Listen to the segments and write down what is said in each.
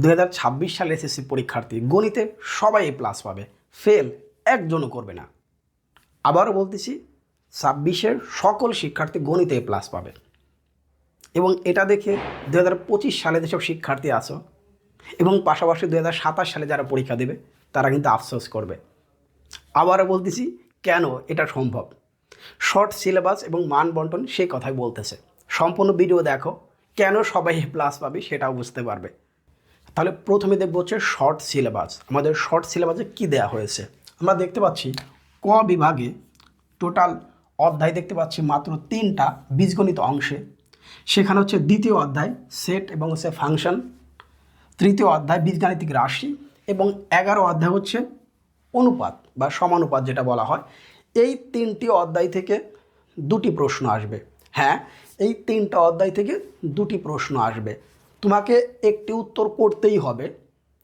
দু হাজার ছাব্বিশ সালে এসএসসি পরীক্ষার্থী গণিতে সবাই প্লাস পাবে। ফেল একজনও করবে না। আবারও বলতেছি, ছাব্বিশের সকল শিক্ষার্থী গণিতে প্লাস পাবে। এবং এটা দেখে দু হাজার পঁচিশ সালে যেসব শিক্ষার্থী আসো এবং পাশাপাশি দু হাজার সাতাশ সালে যারা পরীক্ষা দেবে, তারা কিন্তু আফসোস করবে। আবারও বলতেছি, কেন এটা সম্ভব? শর্ট সিলেবাস এবং মান বন্টন সেই কথাই বলতেছে। সম্পূর্ণ ভিডিও দেখো, কেন সবাই প্লাস পাবে সেটাও বুঝতে পারবে। তাহলে প্রথমে দেখব হচ্ছে শর্ট সিলেবাস আমাদের শর্ট সিলেবাসে কী দেওয়া হয়েছে? আমরা দেখতে পাচ্ছি ক বিভাগে টোটাল অধ্যায় দেখতে পাচ্ছি মাত্র তিনটা বীজগণিত অংশে। সেখানে হচ্ছে দ্বিতীয় অধ্যায় সেট এবং হচ্ছে ফাংশন তৃতীয় অধ্যায় বীজগাণিতিক রাশি এবং এগারো অধ্যায় হচ্ছে অনুপাত বা সমানুপাত যেটা বলা হয়। এই তিনটি অধ্যায় থেকে দুটি প্রশ্ন আসবে। হ্যাঁ এই তিনটা অধ্যায় থেকে দুটি প্রশ্ন আসবে। তোমাকে একটি উত্তর করতেই হবে।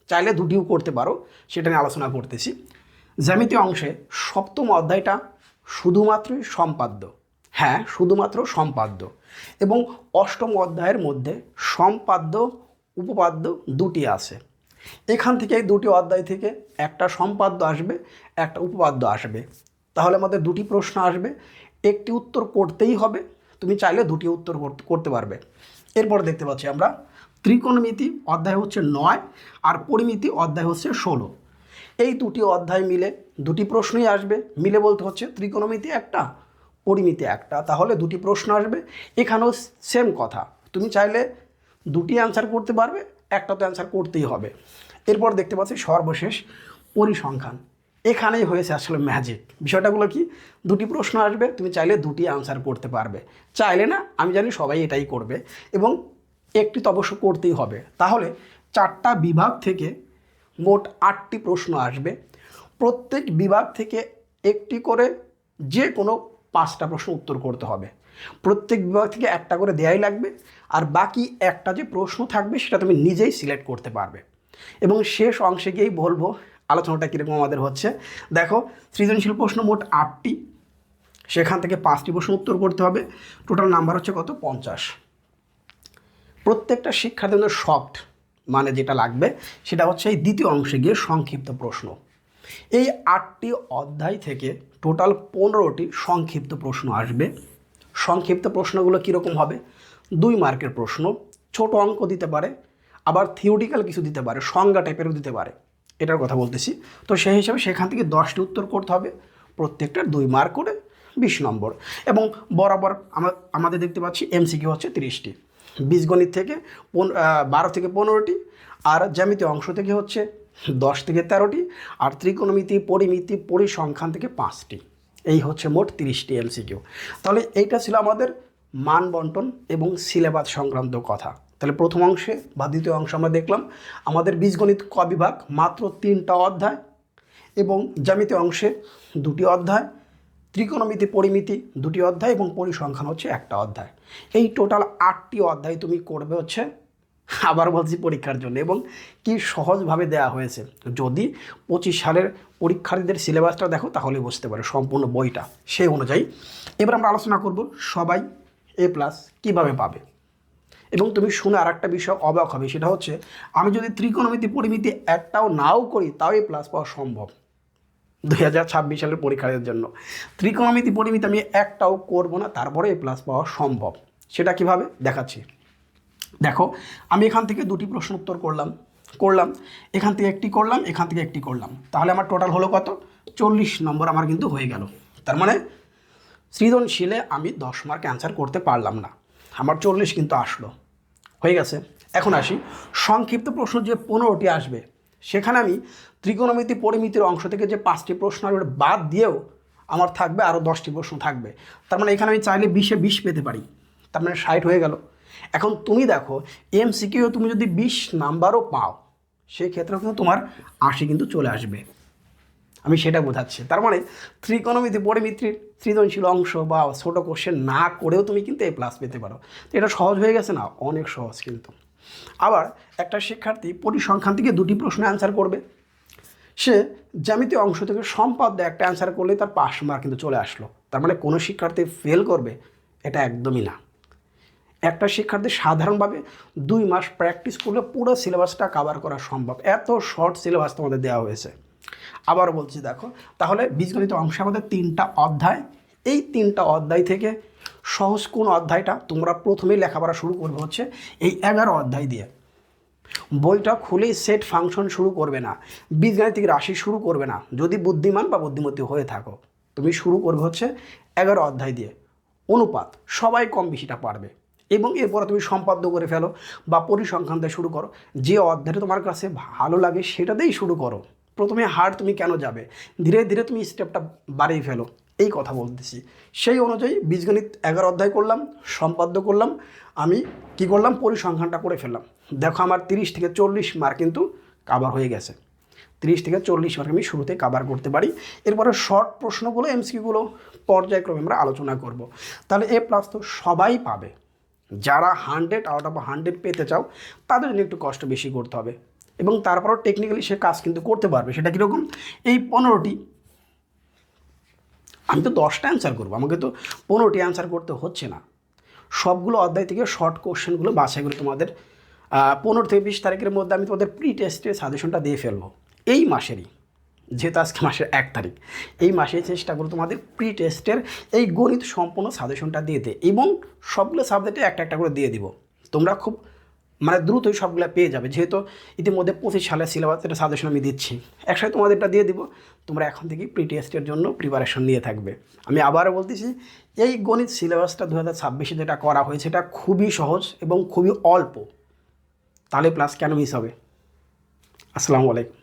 চাইলে দুটিও করতে পারো, সেটা নিয়ে আলোচনা করতেছি। জ্যামিতি অংশে সপ্তম অধ্যায়টা শুধুমাত্রই সম্পাদ্য। হ্যাঁ শুধুমাত্র সম্পাদ্য। এবং অষ্টম অধ্যায়ের মধ্যে সম্পাদ্য, উপপাদ্য দুটি আছে। এখান থেকে দুটি অধ্যায় থেকে একটা সম্পাদ্য আসবে, একটা উপপাদ্য আসবে। তাহলে আমাদের দুটি প্রশ্ন আসবে। একটি উত্তর করতেই হবে, তুমি চাইলে দুটি উত্তর করতে পারবে। এরপর দেখতে পাচ্ছি আমরা। ত্রিকোণমিতি অধ্যায় হচ্ছে নয় আর পরিমিতি অধ্যায় হচ্ছে ষোলো। এই দুটি অধ্যায় মিলে দুটি প্রশ্নই আসবে। মিলে বলতে হচ্ছে ত্রিকোণমিতি একটা, পরিমিতি একটা। তাহলে দুটি প্রশ্ন আসবে। এখানেও সেম কথা। তুমি চাইলে দুটি অ্যান্সার করতে পারবে একটা তো অ্যান্সার করতেই হবে। এরপর দেখতে পাচ্ছি সর্বশেষ পরিসংখ্যান। এখানেই হয়েছে আসলে ম্যাজিক বিষয়টাগুলো কি? দুটি প্রশ্ন আসবে, তুমি চাইলে দুটি আনসার করতে পারবে। চাইলে না, আমি জানি সবাই এটাই করবে এবং একটি তো অবশ্য করতেই হবে। তাহলে চারটা বিভাগ থেকে মোট আটটি প্রশ্ন আসবে। প্রত্যেক বিভাগ থেকে একটি করে যে কোনো পাঁচটা প্রশ্ন উত্তর করতে হবে। প্রত্যেক বিভাগ থেকে একটা করে দেয়াই লাগবে আর বাকি একটা যে প্রশ্ন থাকবে সেটা তুমি নিজেই সিলেক্ট করতে পারবে। এবং শেষ অংশে গিয়েই বলব আলোচনাটা কীরকম আমাদের হচ্ছে? দেখো, সৃজনশীল প্রশ্ন মোট আটটি। সেখান থেকে পাঁচটি প্রশ্ন উত্তর করতে হবে। টোটাল নাম্বার হচ্ছে কত? পঞ্চাশ। প্রত্যেকটা শিক্ষার্থীর জন্য সফট মানে যেটা লাগবে, সেটা হচ্ছে এই দ্বিতীয় অংশে গিয়ে সংক্ষিপ্ত প্রশ্ন। এই আটটি অধ্যায় থেকে টোটাল পনেরোটি সংক্ষিপ্ত প্রশ্ন আসবে। সংক্ষিপ্ত প্রশ্নগুলো কীরকম হবে? দুই মার্কের প্রশ্ন। ছোট অঙ্ক দিতে পারে, আবার থিওরিক্যাল কিছু দিতে পারে, সংজ্ঞা টাইপেরও দিতে পারে। এটার কথা বলতেছি। তো সেই হিসাবে সেখান থেকে দশটি উত্তর করতে হবে। প্রত্যেকটার দুই মার্ক করে বিশ নম্বর। এবং বরাবর আমা- আমাদের দেখতে পাচ্ছি এমসিকিউ হচ্ছে তিরিশটি। বীজগণিত থেকে বারো থেকে পনেরোটি, আর জ্যামিতি অংশ থেকে হচ্ছে দশ থেকে তেরোটি, আর ত্রিকোণমিতি, পরিমিতি, পরিসংখ্যান থেকে পাঁচটি। এই হচ্ছে মোট তিরিশটি এমসিকিউ তাহলে এইটা ছিল আমাদের মান বন্টন এবং সিলেবাস সংক্রান্ত কথা। তাহলে প্রথম অংশে বা দ্বিতীয় অংশ আমরা দেখলাম, আমাদের বীজগণিত ক বিভাগ মাত্র তিনটা অধ্যায় এবং জ্যামিতি অংশে দুটি অধ্যায়, ত্রিকোণমিতি, পরিমিতি দুটি অধ্যায় এবং পরিসংখ্যান হচ্ছে একটা অধ্যায়। এই টোটাল আটটি অধ্যায় তুমি করবে হচ্ছে আবার বলছি পরীক্ষার জন্য এবং কি সহজভাবে দেওয়া হয়েছে। যদি পঁচিশ সালের পরীক্ষার্থীদের সিলেবাসটা দেখো তাহলে বুঝতে পারো সম্পূর্ণ বইটা সেই অনুযায়ী। এবার আমরা আলোচনা করব সবাই এ প্লাস কীভাবে পাবে। এবং তুমি শুনে আর একটা বিষয় অবাক হবে, সেটা হচ্ছে আমি যদি ত্রিকোণমিতি পরিমিতি একটাও নাও করি, তাও এই প্লাস পাওয়া সম্ভব। দুই হাজার ছাব্বিশ সালের পরীক্ষার জন্য। ত্রিকোণমিতি পরিমিতি আমি একটাও করব না, তারপরে এ প্লাস পাওয়া সম্ভব। সেটা কীভাবে? দেখাচ্ছি। দেখো, আমি এখান থেকে দুটি প্রশ্ন উত্তর করলাম করলাম, এখান থেকে একটি করলাম, এখান থেকে একটি করলাম। তাহলে আমার টোটাল হলো কত? চল্লিশ নম্বর আমার কিন্তু হয়ে গেল। তার মানে সৃজনশীলে আমি দশ মার্ক অ্যান্সার করতে পারলাম না। আমার চল্লিশ কিন্তু আসলো। হয়ে গেছে। এখন আসি। সংক্ষিপ্ত প্রশ্ন যে পনেরোটি আসবে, সেখানে আমি ত্রিকোণমিতি পরিমিতির অংশ থেকে যে পাঁচটি প্রশ্ন আর বাদ দিয়েও আমার থাকবে আরও দশটি প্রশ্ন থাকবে। তার মানে এখানে আমি চাইলে বিশে বিশ পেতে পারি। তার মানে ষাট হয়ে গেল। এখন তুমি দেখো, এমসিকিউ তুমি যদি বিশ নাম্বারও পাও সেই ক্ষেত্রেও কিন্তু তোমার আশি কিন্তু চলে আসবে। আমি সেটা বোঝাচ্ছি। তার মানে ত্রিকোণমিতি পরিমিতির সৃজনশীল অংশ বা ছোট কোশ্চেন না করেও তুমি কিন্তু এ প্লাস পেতে পারো। তো এটা সহজ হয়ে গেছে না? অনেক সহজ কিন্তু। আবার একটা শিক্ষার্থী পরিসংখ্যান থেকে দুটি প্রশ্নে অ্যান্সার করবে। সে জ্যামিতি অংশ থেকে সম্পাদ্য একটা অ্যান্সার করলে তার পাস মার্ক কিন্তু চলে আসলো। তার মানে কোনো শিক্ষার্থী ফেল করবে, এটা একদমই না। একটা শিক্ষার্থী সাধারণভাবে দুই মাস প্র্যাকটিস করলে পুরো সিলেবাসটা কভার করা সম্ভব। এত শর্ট সিলেবাস তোমাদের দেওয়া হয়েছে। আবার বলছি, দেখো, তাহলে বীজগণিত অংশে আমাদের তিনটা অধ্যায়। এই তিনটা অধ্যায় থেকে সহজ কোন অধ্যায়টা তোমরা প্রথমেই লেখাপড়া শুরু করবে হচ্ছে এই এগারো অধ্যায় দিয়ে। বইটা খুলেই সেট ফাংশন শুরু করবে না, বীজগাণিতিক রাশি শুরু করবে না, যদি বুদ্ধিমান বা বুদ্ধিমতী হয়ে থাকো। তুমি শুরু করবে হচ্ছে এগারো অধ্যায় দিয়ে। অনুপাত, সবাই কম বেশিটা পারবে। এবং এরপরে তুমি সম্পাদ্য করে ফেলো বা পরিসংখ্যান দিয়ে শুরু করো। যে অধ্যায়টা তোমার কাছে ভালো লাগে সেটা দিয়েই শুরু করো। প্রথমে হার্ড তুমি কেন যাবে? ধীরে ধীরে তুমি স্টেপটা বাড়িয়ে ফেলো। এই কথা বলতেছি। সেই অনুযায়ী বীজগণিত এগারো অধ্যায় করলাম, সম্পাদ্য করলাম। আমি কি করলাম? পরিসংখ্যানটা করে ফেললাম। দেখো আমার তিরিশ থেকে চল্লিশ মার্ক কিন্তু কাবার হয়ে গেছে। তিরিশ থেকে চল্লিশ মার্ক আমি শুরুতে কাভার করতে পারি। এরপরে শর্ট প্রশ্নগুলো এমসিকিউগুলো পর্যায়ক্রমে আমরা আলোচনা করব। তাহলে এ প্লাস তো সবাই পাবে। যারা হান্ড্রেড আউট অফ হান্ড্রেড পেতে চাও, তাদের জন্য একটু কষ্ট বেশি করতে হবে। এবং তারপরও টেকনিক্যালি সে কাজ কিন্তু করতে পারবে, সেটা কীরকম? এই পনেরোটি, আমি তো দশটা অ্যান্সার করব, আমাকে তো পনেরোটি অ্যান্সার করতে হচ্ছে না। সবগুলো অধ্যায় থেকে শর্ট কোশ্চেনগুলো বাছাই করে তোমাদের পনেরো থেকে বিশ তারিখের মধ্যে আমি তোমাদের প্রি টেস্টের সাজেশনটা দিয়ে ফেলব। এই মাসেরই, যেহেতু আজকে মাসের এক তারিখ, এই মাসে চেষ্টা করো তোমাদের প্রি টেস্টের এই গণিত সম্পূর্ণ সাজেশনটা দিয়ে দে এবং সবগুলো সাবজেক্টে একটা একটা করে দিয়ে দিব। তোমরা খুব মানে দ্রুতই সবগুলো পেয়ে যাবে। যেহেতু ইতিমধ্যে পঁচিশ সালের এটা সাজেশন আমি দিচ্ছি। একসাথে তোমাদেরটা দিয়ে দিব। তোমরা এখন থেকেই প্রি টেস্টের জন্য প্রিপারেশন নিয়ে থাকবে। আমি আবারও বলতেছি, এই গণিত সিলেবাসটা দু হাজার ছাব্বিশে যেটা করা হয়েছে, এটা খুবই সহজ এবং খুবই অল্প। তাহলে প্লাস কেন মিস হবে? আসসালামু আলাইকুম।